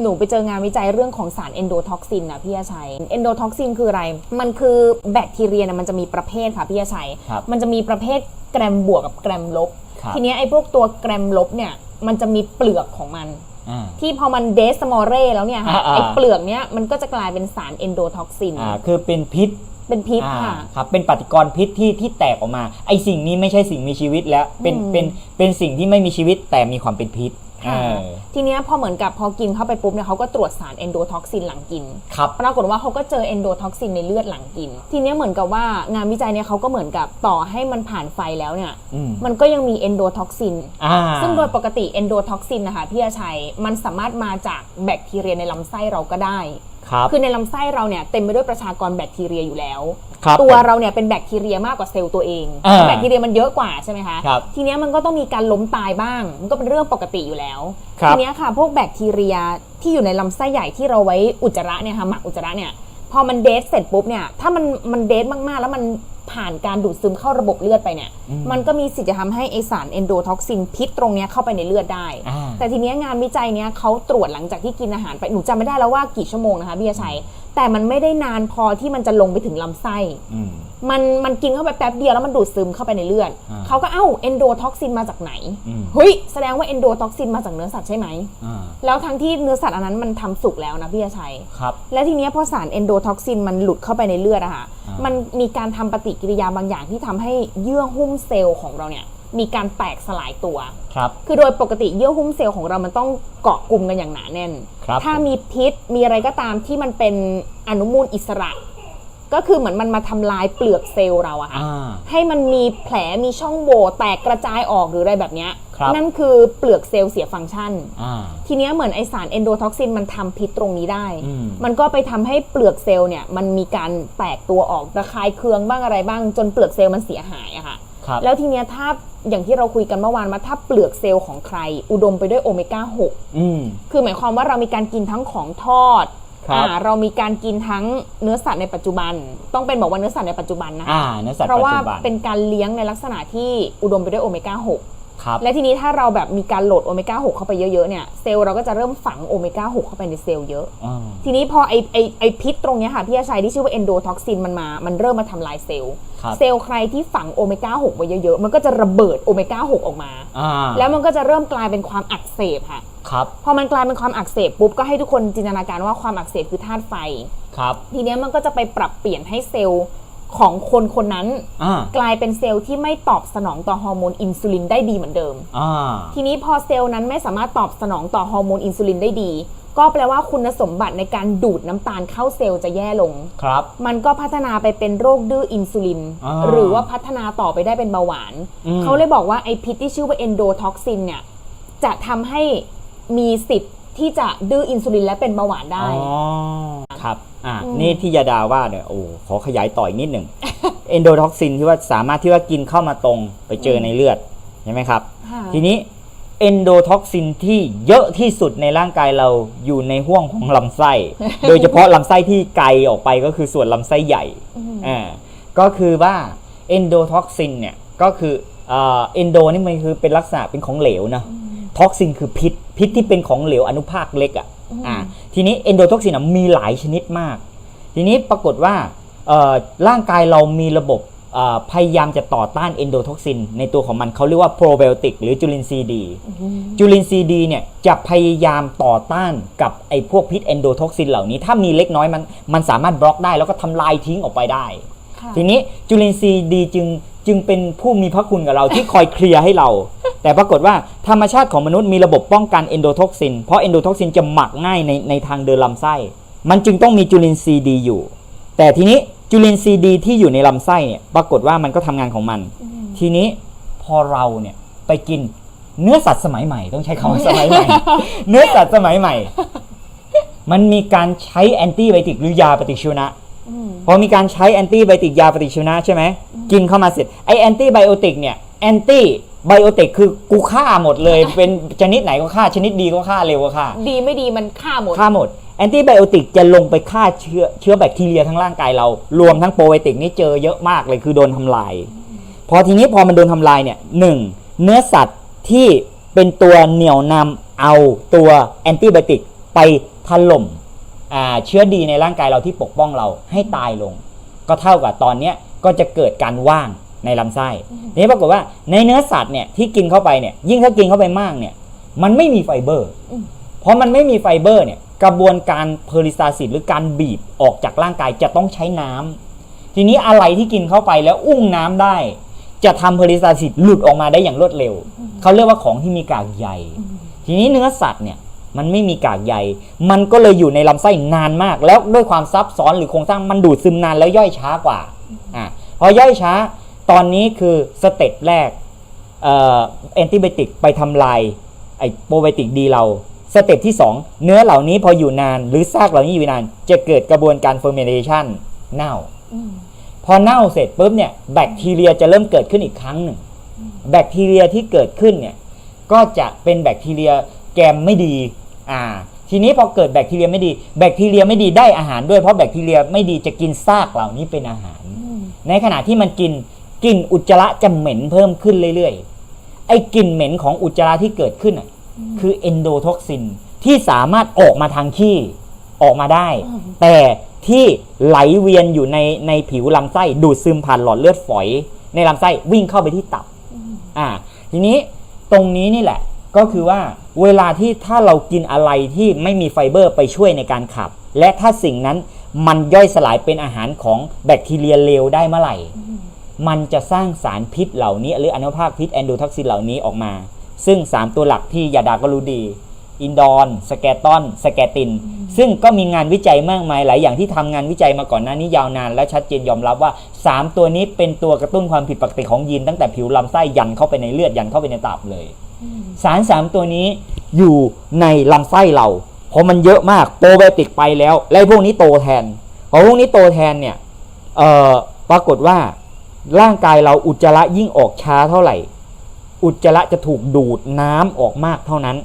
หนูไปเจองานวิจัยเรื่องของสารเอนโดท็อกซินนะพี่อาชัยเอนโดท็อกซินคืออะไร มันคือแบคทีเรียนะมันจะมีประเภทค่ะพี่อาชัย ครับมันจะมีประเภทแกรมบวกกับแกรมลบ ครับ ทีเนี้ยไอ้พวกตัวแกรมลบเนี่ยมันจะมีเปลือกของมัน อ่า ที่พอมันเดสมอเร่แล้วเนี่ยค่ะอ่าๆไอ้เปลือกเนี้ยมันก็จะกลายเป็นสารเอนโดท็อกซินอ่าคือเป็นพิษเป็นพิษอ่าค่ะ ครับเป็นปฏิกรณ์พิษที่ที่แตกออกมา ไอสิ่งนี้ไม่ใช่สิ่งมีชีวิตแล้วเป็นอืม เป็นเป็นสิ่งที่ไม่มีชีวิตแต่มีความเป็นพิษ ค่ะเออทีเนี้ยพอเหมือนกับพอกินเข้าไปปุ๊บเนี่ยเขาก็ตรวจสารเอนโดท็อกซินหลังกิน ครับ ปรากฏว่าเขาก็เจอเอนโดท็อกซินในเลือดหลังกิน ทีเนี้ยเหมือนกับว่างานวิจัยเนี่ยเขาก็เหมือนกับต่อให้มันผ่านไฟแล้วเนี่ย อืมมันก็ยังมีเอนโดท็อกซิน อ่า ซึ่งโดยปกติเอนโดท็อกซินนะคะพี่อาชัย มันสามารถมาจากแบคทีเรียในลำไส้เราก็ได้ ครับ คือในลำไส้เราเนี่ยเต็มไปด้วยประชากรแบคทีเรียอยู่แล้ว ครับตัวเราเนี่ยเป็นแบคทีเรียมากกว่าเซลล์ตัวเองอ่าแบคทีเรียมันเยอะกว่าใช่ไหมคะครับทีเนี้ยมันก็ต้องมีการล้มตายบ้าง มันก็เป็นเรื่องปกติอยู่แล้วครับ ทีเนี้ยค่ะ พวกแบคทีเรียที่อยู่ในลำไส้ใหญ่ที่เราไว้อุจจาระเนี่ยค่ะหมักอุจจาระเนี่ยพอมันเดทเสร็จปุ๊บเนี่ยถ้ามันมันเดทมากๆ แล้วมันผ่านการดูดซึมเข้าระบบเลือดไปเนี่ยอืมมันก็มีสิทธิ์จะทำให้ไอสารเอนโดท็อกซินพิษตรงเนี้ยเข้าไปในเลือดได้ อ่า แต่ทีเนี้ยงานวิจัยเนี้ยเขาตรวจหลังจากที่กินอาหารไปหนูจำไม่ได้แล้วว่ากี่ชั่วโมงนะคะพี่อาชัย แต่มันไม่ได้นานพอที่มันจะลงไปถึงลำไส้ อืม มันมันกินเข้าไปแป๊บเดียวแล้วมันดูดซึมเข้าไปในเลือดอ่าเขาก็เอ้าเอนโดท็อกซินมาจากไหนอืม เฮ้ยแสดงว่าเอนโดท็อกซินมาจากเนื้อสัตว์ใช่ไหม อ่าแล้วทั้งที่เนื้อสัตว์อันนั้นมันทำสุกแล้วนะพี่อาชัย ครับ และทีเนี้ยพอสารเอนโดท็อกซินมันหลุดเข้าไปในเลือดอะค่ะ อ่ามั มันมีการทำปฏิกิริยาบางอย่างที่ทำให้เยื่อหุ้มเซลล์ของเราเนี่ย มีการแตกสลายตัว ครับ คือโดยปกติเยื่อหุ้มเซลล์ของเรามันต้องเกาะกลุ่มกันอย่างหนาแน่น ครับถ้ามีพิษมีอะไรก็ตามที่มันเป็นอนุมูลอิสระ ก็คือเหมือนมันมาทำลายเปลือกเซลล์เราอะค่ะ อ่า ให้มันมีแผลมีช่องโหว่แตกกระจายออกหรืออะไรแบบเนี้ยครับ นั่นคือเปลือกเซลล์เสียฟังก์ชัน อ่า ทีเนี้ยเหมือนไอสารเอนโดท็อกซินมันทำพิษตรงนี้ได้ อืม มันก็ไปทำให้เปลือกเซลล์เนี่ยมันมีการแตกตัวออกระคายเคืองบ้างอะไรบ้าง จนเปลือกเซลล์มันเสียหายอะค่ะ ครับแล้วทีเนี้ยถ้าอย่างที่เราคุยกันเมื่อวานว่าถ้าเปลือกเซลล์ของใคร อุดมไปด้วยโอเมก้าอืม6คือหมายความว่าเรามีการกินทั้งของทอดครับอ่าเรามีการกินทั้งเนื้อสัตว์ในปัจจุบัน ต้องเป็นบอกว่าเนื้อสัตว์ในปัจจุบันนะคะอ่าเนื้อสัตว์เพราะปัจว่าจุบันเป็นการเลี้ยงในลักษณะที่อุดมไปด้วยโอเมก้า6ครับและทีนี้ถ้าเราแบบมีการโหลดโอเมก้า6เข้าไปเยอะๆเนี่ยเซลล์เราก็จะเริ่มฝังโอเมก้า6เข้าไปในเซลล์เยอะอ่าทีนี้พอไอไอไอพิษตรงเนี้ยค่ะพี่อาชัยที่ชื่อว่าเอนโดท็อกซินมันมา มันเริ่มมาทำลายเซลล์ ครับเซลล์ใครที่ฝังโอเมก้า6ไว้เยอะๆ มันก็จะระเบิดโอเมก้า6ออกมา อ่าแล้วมันก็จะเริ่มกลายเป็นความอักเสบค่ะ ครับพอมันกลายเป็นความอักเสบปุ๊บก็ให้ทุกคนจินตนาการว่าความอักเสบคือธาตุไฟ ครับทีเนี้ยมันก็จะไปปรับเปลี่ยนให้เซลล์ของคนคนนั้น อ่ากลายเป็นเซลล์ที่ไม่ตอบสนองต่อฮอร์โมนอินซูลินได้ดีเหมือนเดิม อ่าทีนี้พอเซลล์นั้นไม่สามารถตอบสนองต่อฮอร์โมนอินซูลินได้ดี ก็แปลว่าคุณสมบัติในการดูดน้ำตาลเข้าเซลล์จะแย่ลง ครับ มันก็พัฒนาไปเป็นโรคดื้ออินซูลิน อ่าหรือว่าพัฒนาต่อไปได้เป็นเบาหวาน อืม เขาเลยบอกว่าไอพิษที่ชื่อว่าเอนโดท็อกซินเนี่ย จะทำให้มีสิทธิ์ที่จะดื้ออินซูลินและเป็นเบาหวานได้ อ๋อครับอ่าอืม นี่ที่ยาดาว่าเนี่ยโอ้ขอขยายต่ออีกนิดหนึ่ง เอนโดท็อกซินที่ว่าสามารถที่ว่ากินเข้ามาตรงไปเจอในเลือดใช่ไหมครับ ค่ะ ทีนี้ เอนโดท็อกซินที่เยอะที่สุดในร่างกายเราอยู่ในห่วงของลำไส้ โดยเฉพาะลำไส้ที่ไกลออกไปก็คือส่วนลำไส้ใหญ่อืมอ่าก็คือว่าเอนโดท็อกซินเนี่ยก็คือเอนโดนี่มันคือเป็นลักษณะเป็นของเหลวนะท็อกซินคือพิษ พิษที่เป็นของเหลวอนุภาคเล็กอะ่ะอ่าทีนี้เอนโดท็อกซินมีหลายชนิดมาก ทีนี้ปรากฏว่าเอ่อร่างกายเรามีระบบเอ่อ พยายามจะต่อต้านเอนโดท็อกซิน ในตัวของมันเขาเรียกว่าโปรไบโอติกหรือจุลินทรีย์ดีจุลินทรีย์ดีเนี่ยจะพยายามต่อต้านกับไอ้พวกพิษเอนโดท็อกซินเหล่านี้ถ้ามีเล็กน้อยมันมันสามารถบล็อกได้แล้วก็ทำลายทิ้งออกไปได้ค่ะทีนี้จุลินทรีย์ดีจึงจึงเป็นผู้มีพระคุณกับเราที่คอยเคลียร์ให้เรา แต่ปรากฏว่าธรรมชาติของมนุษย์มีระบบป้องกันเอนโดท็อกซิน เพราะเอนโดท็อกซินจะหมักง่ายในในทางเดินลำไส้ มันจึงต้องมีจุลินทรีย์ดีอยู่ แต่ทีนี้ จุลินทรีย์ดีที่อยู่ในลำไส้เนี่ยปรากฏว่ามันก็ทำงานของมัน ทีนี้พอเราเนี่ยไปกินเนื้อสัตว์สมัยใหม่ ต้องใช้คำว่าสมัยใหม่ เนื้อสัตว์สมัยใหม่ มันมีการใช้แอนตี้ไบโอติกหรือยาปฏิชีวนะอืมพอมีการใช้แอนตี้ไบโอติกยาปฏิชีวนะใช่ไหมกินเข้ามาเสร็จไอแอนตี้ไบโอติกเนี่ยแอนตี้ไบโอติกคือกูฆ่าหมดเลย เป็นชนิดไหนก็ฆ่าชนิดดีก็ฆ่าเร็วก็ฆ่า ดีไม่ดีมันฆ่าหมดฆ่าหมด แอนตี้ไบโอติกจะลงไปฆ่าเชื้อเชื้อแบคทีเรียทั้งร่างกายเรา รวมทั้งโปรไบโอติกนี่เจอเยอะมากเลยคือโดนทำลาย พอทีนี้พอมันโดนทำลายเนี่ยหนึ่งเนื้อสัตว์ที่เป็นตัวเหนี่ยวนำเอาตัวแอนตี้ไบโอติกไปถล่มเชื้อดีในร่างกายเราที่ปกป้องเราให้ตายลง ก็เท่ากับตอนเนี้ก็จะเกิดการว่างในลำไส้ทีนี้ปรากฏว่าในเนื้อสัตว์เนี่ยที่กินเข้าไปเนี่ยยิ่งถ้ากินเข้าไปมากเนี่ยมันไม่มีไฟเบอร์ เพราะมันไม่มีไฟเบอร์เนี่ย กระบวนการเพอริสตาซิสหรือการบีบออกจากร่างกายจะต้องใช้น้ำทีนี้อะไรที่กินเข้าไปแล้วอุ้งน้ำได้ จะทำเพอริสตาซิสหลุดออกมาได้อย่างรวดเร็ว เขาเรียกว่าของที่มีกากใยทีนี้เนื้อสัตว์เนี่ยมันไม่มีกากใย มันก็เลยอยู่ในลำไส้นานมาก แล้วด้วยความซับซ้อนหรือโครงสร้างมันดูดซึมนานแล้วย่อยช้ากว่าอะพอย่อยช้า ตอนนี้คือสเต็ปแรกเอ่อแอนติไบติกไปทำลายไอโปรไบติกดีเรา สเต็ปที่ 2 เนื้อเหล่านี้พออยู่นาน หรือซากเหล่านี้อยู่นาน จะเกิดกระบวนการเฟอร์เมนเทชันเน่าอืมพอเน่าเสร็จปุ๊บเนี่ยแบคทีเรียจะเริ่มเกิดขึ้นอีกครั้งหนึ่งแบคทีเรียที่เกิดขึ้นเนี่ยก็จะเป็นแบคทีเรียแกมไม่ดี อ่า ทีนี้พอเกิดแบคทีเรียไม่ดี แบคทีเรียไม่ดีได้อาหารด้วยเพราะแบคทีเรียไม่ดีจะกินซากเหล่านี้เป็นอาหารอืมในขณะที่มันกินกลิ่นอุจจาระจะเหม็นเพิ่มขึ้นเรื่อยๆไอ้กลิ่นเหม็นของอุจจาระที่เกิดขึ้นน่ะ คือเอนโดท็อกซินที่สามารถออกมาทางขี้ออกมาได้ แต่ที่ไหลเวียนอยู่ในในผิวลำไส้ดูดซึมผ่านหลอดเลือดฝอย ในลำไส้วิ่งเข้าไปที่ตับอ่า ทีนี้ตรงนี้นี่แหละ ก็คือว่าเวลาที่ถ้าเรากินอะไรที่ไม่มีไฟเบอร์ไปช่วยในการขับ และถ้าสิ่งนั้นมันย่อยสลายเป็นอาหารของแบคทีเรียเลวได้เมื่อไหร่ มันจะสร้างสารพิษเหล่านี้ หรืออนุภาคพิษแอนโดท็อกซินเหล่านี้ออกมา ซึ่ง 3 ตัวหลักที่ยาดาก็รู้ดี อินดอนสแกตอน สแกติน ซึ่งก็มีงานวิจัยมากมายหลายอย่างที่ทำงานวิจัยมาก่อนหน้านี้ยาวนาน และชัดเจนยอมรับว่า 3 ตัวนี้เป็นตัวกระตุ้นความผิดปกติของยีนตั้งแต่ผิวลำไส้ยันเข้าไปในเลือดยันเข้าไปในตับเลย สารสามตัวนี้อยู่ในลำไส้เราเพราะมันเยอะมากโปรไบโอติกไปแล้วและไอ้พวกนี้โตแทนพอพวกนี้โตแทนเนี่ยเอ่อปรากฏว่าร่างกายเราอุจจาระยิ่งออกช้าเท่าไหร่ อุจจาระจะถูกดูดน้ำออกมากเท่านั้น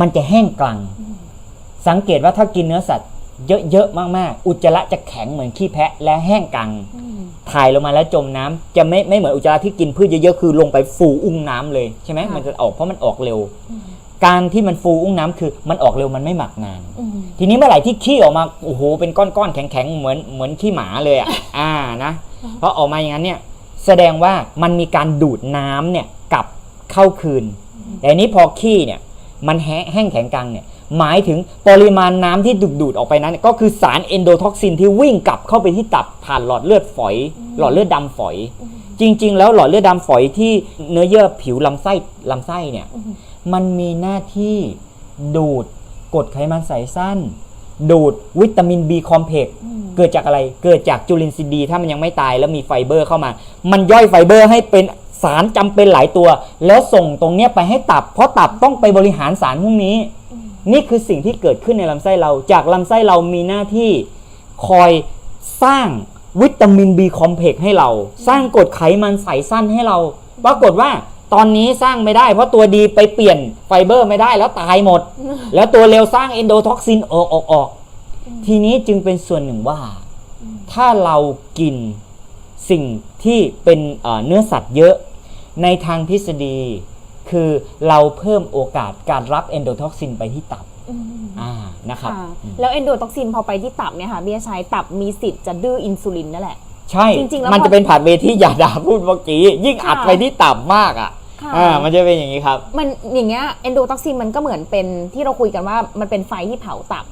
มันจะแห้งกลัง สังเกตว่าถ้ากินเนื้อสัตว์เยอะๆมากๆ อุจจาระจะแข็งเหมือนขี้แพะและแห้งกังอืมถ่ายลงมาแล้วจมน้ำจะไม่ไม่เหมือนอุจจาระที่กินพืชเยอะๆคือลงไปฟูอุ้งน้ำเลยใช่ไหมค่ะมันจะออกเพราะมันออกเร็ว การที่มันฟูอุ้งน้ำคือมันออกเร็วมันไม่หมักนานอืมทีนี้เมื่อไหร่ที่ขี้ออกมาโอ้โหเป็นก้อนๆแข็งๆเหมือนเหมือนขี้หมาเลยอะอ่านะเพราะออกมาอย่างนั้นเนี่ย แสดงว่ามันมีการดูดน้ำเนี่ยกลับเข้าคืน แต่อันนี้พอขี้เนี่ยมันแห้งแห้งแข็งกังเนี่ยหมายถึงปริมาณน้ำที่ดูดดูดออกไปนั้น ก็คือสารเอนโดท็อกซินที่วิ่งกลับเข้าไปที่ตับผ่านหลอดเลือดฝอย หลอดเลือดดำฝอย จริง ๆ แล้วหลอดเลือดดำฝอยที่เนื้อเยื่อผิวลำไส้ลำไส้เนี่ยมันมีหน้าที่ดูดกรดไขมันสายสั้น ดูดวิตามิน B คอมเพล็กซ์เกิดจากอะไร เกิดจากจุลินทรีย์ดี ถ้ามันยังไม่ตายแล้วมีไฟเบอร์เข้ามา มันย่อยไฟเบอร์ให้เป็นสารจำเป็นหลายตัว แล้วส่งตรงเนี้ยไปให้ตับ เพราะตับต้องไปบริหารสารพวกนี้ นี่คือสิ่งที่เกิดขึ้นในลำไส้เรา จากลำไส้เรามีหน้าที่คอยสร้างวิตามิน B คอมเพล็กซ์ให้เรา สร้างกรดไขมันสายสั้นให้เรา ปรากฏว่า ตอนนี้สร้างไม่ได้เพราะตัวดีไปเปลี่ยนไฟเบอร์ไม่ได้แล้วตายหมด แล้วตัวเร็วสร้างเอนโดท็อกซินออกออกออก ทีนี้จึงเป็นส่วนหนึ่งว่า ถ้าเรากินสิ่งที่เป็นเอ่อเนื้อสัตว์เยอะ ในทางทฤษฎี คือเราเพิ่มโอกาสการรับเอนโดท็อกซินไปที่ตับอืมอ่านะครับค่ะแล้วเอนโดตอกซินพอไปที่ตับเนี่ยค่ะเบี้ยชัยตับมีสิทธิ์จะดื้ออินซูลินนั่นแหละ ใช่จริงๆแล้วมันพอจะเป็นผ่านเวที่ยาดาพูดเมื่อกี้ ยิ่งอัดค่ะไปที่ตับมากอะ ค่ะอ่ามันจะเป็นอย่างนี้ครับ มันอย่างเงี้ยเอนโดตอกซินมันก็เหมือนเป็นที่เราคุยกันว่ามันเป็นไฟที่เผาตับ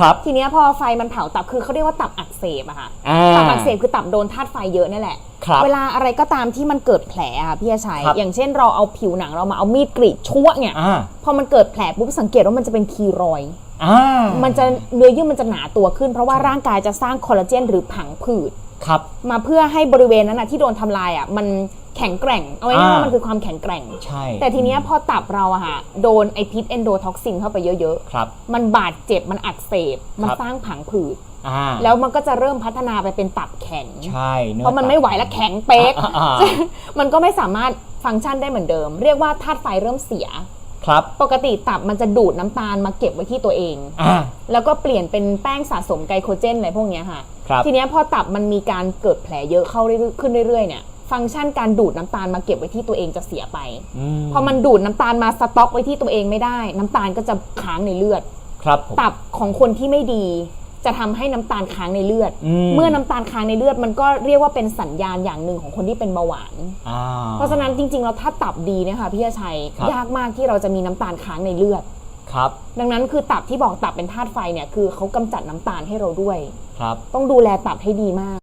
ครับ ทีเนี้ยพอไฟมันเผาตับคือเขาเรียกว่าตับอักเสบอะค่ะอ่าตับอักเสบคือตับโดนธาตุไฟเยอะนั่นแหละ ครับเวลาอะไรก็ตามที่มันเกิดแผลอะพี่อาชัย ครับอย่างเช่นเราเอาผิวหนังเรามาเอามีดกรีดชั่วเนี่ยอ่า พอมันเกิดแผลปุ๊บสังเกตว่ามันจะเป็นคีรอยด์อ่ามันจะเนื้อเยื่อมันจะหนาตัวขึ้น เพราะว่าร่างกายจะสร้างคอลลาเจนหรือผังผืด ครับ มาเพื่อให้บริเวณนั้นนะที่โดนทำลายอะมัน แข็งแกร่ง เอาไว้ง่ายๆอ่าว่ามันคือความแข็งแกร่ง ใช่แต่ทีเนี้ยพอตับเราอะค่ะโดนไอพิษเอนโดท็อกซินเข้าไปเยอะครับ ๆ มันบาดเจ็บมันอักเสบ มันครับ สร้างผังผืด อ่าแล้วมันก็จะเริ่มพัฒนาไปเป็นตับแข็ง ใช่อเพราะมันไม่ไหวแล้วแข็งเป๊กอ่าอ่ามันก็ไม่สามารถฟังก์ชันได้เหมือนเดิม เรียกว่าธาตุไฟเริ่มเสีย ครับปกติตับมันจะดูดน้ำตาลมาเก็บไว้ที่ตัวเอง อ่า แล้วก็เปลี่ยนเป็นแป้งสะสมไกลโคเจนอะไรพวกเนี้ยค่ะ ครับ ทีเนี้ยพอตับมันมีการเกิดแผลเยอะเข้าเรื่อยๆขึ้นเรื่อยๆเนี่ย ฟังก์ชันการดูดน้ำตาลมาเก็บไว้ที่ตัวเองจะเสียไปอืมพอมันดูดน้ำตาลมาสต็อกไว้ที่ตัวเองไม่ได้ น้ำตาลก็จะค้างในเลือดคครับผมตับของคนที่ไม่ดี จะทำให้น้ำตาลค้างในเลือดอืมเมื่อน้ำตาลค้างในเลือดมันก็เรียกว่าเป็นสัญญาณอย่างหนึ่งของคนที่เป็นเบาหวานอ่าเพราะฉะนั้นจริงๆแล้วถ้าตับดีเนะคะพี่ชัยครับยากมากที่เราจะมีน้ำตาลค้างในเลือดครับดังนั้นคือตับที่บอกตับเป็นธาตุไฟเนี่ยคือเขากำจัดน้ำตาลให้เราด้วยครับต้องดูแลตับให้ดีมาก